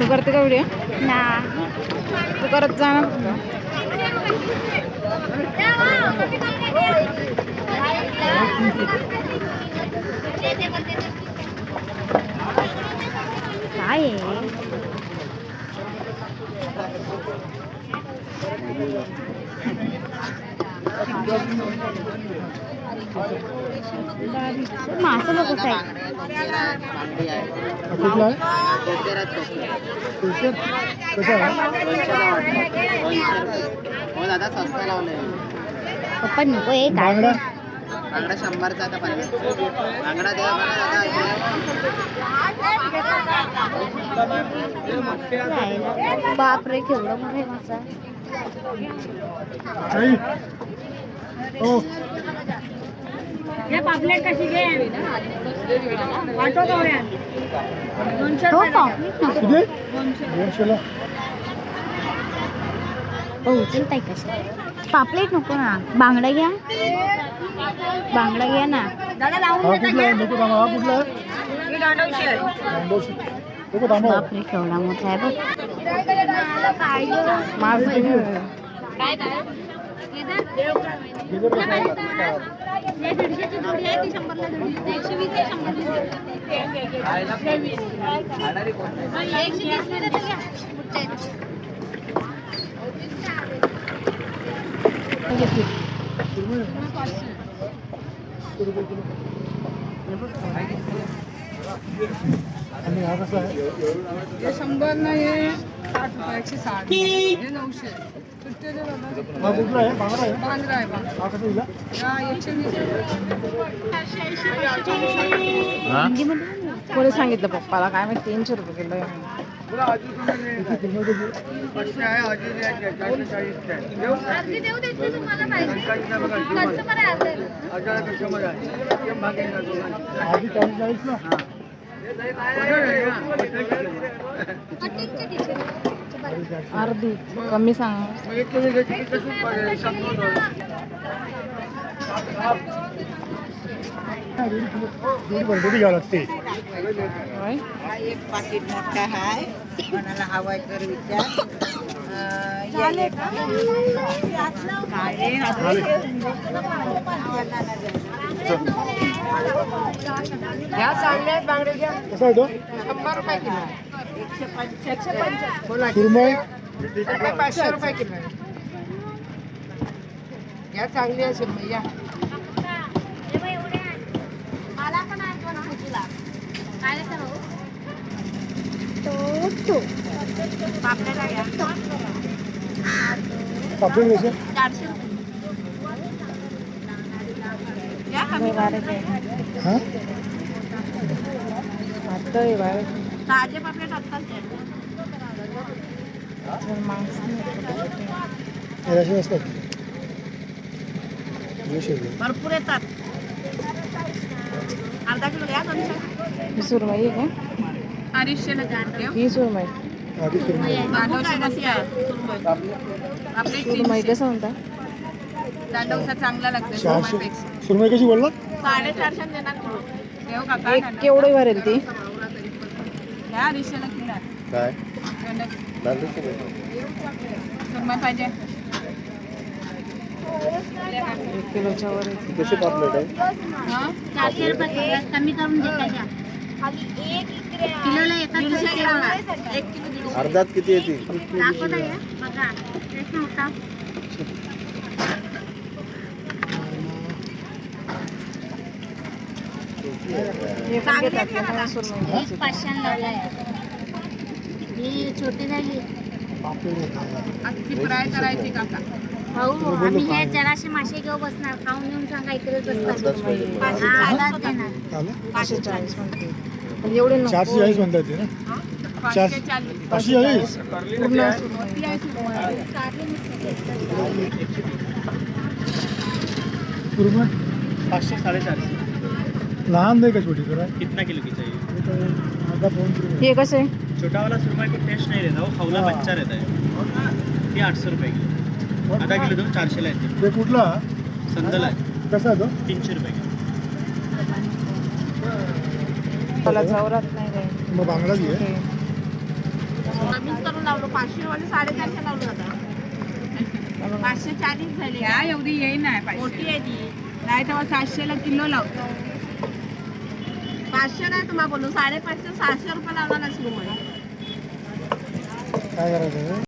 तू करते का व्हिडिओ ना तू करत जा ना. काय आहे? मासं लोक आहे कसं आहे हो दादा स्वस्त लावले पप्पा नको एक काय बांगडा बांगडा शंभरचा आता पन्नास बांगडा द्या दादा बापरे केवढं मोठं हो हो पापलेट नको किती दोनशेला हो उचलताय कशा पापलेट नको ना. बांगडा घ्या. बांगडा घ्या ना. नको थांबा. बापरे केवढा मोठा आहे बघ. माझ किती आणि हा कसा आहे? शंभर नाही साठ रुपये एकशे साठ हे नऊशे. हा कुठला आहे? बांगडा आहे? बांद्रा आहे बांद्रा हा कसा दिला? हा एकशे वीस हिंदीमध्ये कोणी सांगितलं पप्पाला? काय माहिती तीनशे रुपये किलो आहे. अर्धी कमी सांग. लागते होय. एक पाकिट मोठा आहे कोणाला हवाय तर विचार अं, या एक. काय रे? घ्या चांगले आहेत बांगडे घ्या कसा आहे तो शंभर रुपये किलो सुरमई सगळे पाचशे रुपये किलो आहे. घ्या चांगली आहे सुरमई या हा आहे पापलेट आत्ताच द्या. मांस हे असे असतात. भरपूर येतात अर्धा किलो घ्या दोनशे ही सुरमई. आहे का अडीचशेला ही सुरमई. सुरमई कसं म्हणता? दांडवसा चांगला लागतो चारशे सुरमई कशी बोलला? साडेचारशे देणार किलो ठेव काका एक केवढी भरेल ती? घ्या अडीचशेला किलो आहे. काय. सुरमई पाहिजे. एक किलोच्या वर आहे. कसे पापलेट आहे? हा? चारशे रुपये कमी करून देता किलोला बघा. एक किलो दीडशे. अर्धात किती येतील दाखवत आहे बघा. प्रश्न होता हे पण घेतात का मला सुरमई एक पाचशे लावलाय ही छोटी झाली. अख्खी फ्राय करायची काका भाऊ आम्ही हे जराशे मासे घेऊ बसणार. खाऊन येऊन सांगा इकडेच बसणार आलाच देणार? पाचशे चाळीस म्हणते एवढे नको. चारशे चाळीस म्हणतात ते ना? पाचशे चाळीस. पाचशे चाळीस. पूर्ण पाचशे साडेचारशे. लहान नाही का छोटी जरा? कितना किलो की चाहिए? ये कसं आहे? छोटा वाला सुरमा को टेस्ट नाही देता वो खवला बच्चा रहता है. ते आठशे रुपये किलो. आहे. आधा किलो दोन चारशेला येते. ते कुठला? संदला कसा तो? तीनशे रुपये किलो. मला जवरात नाही रे. मग बांगडा घे हे. करून लावलो पाचशे वाले साडेचारशे लावलो आता. पाचशे चाळीस झाले. एवढी येईन नाही मोठी आहे ती. नाही तेव्हा सातशेला किलो लावतो. पाचशे नाही तुम्हाला बोलू साडेपाचशे सहाशे रुपये लावणार काय करायचं?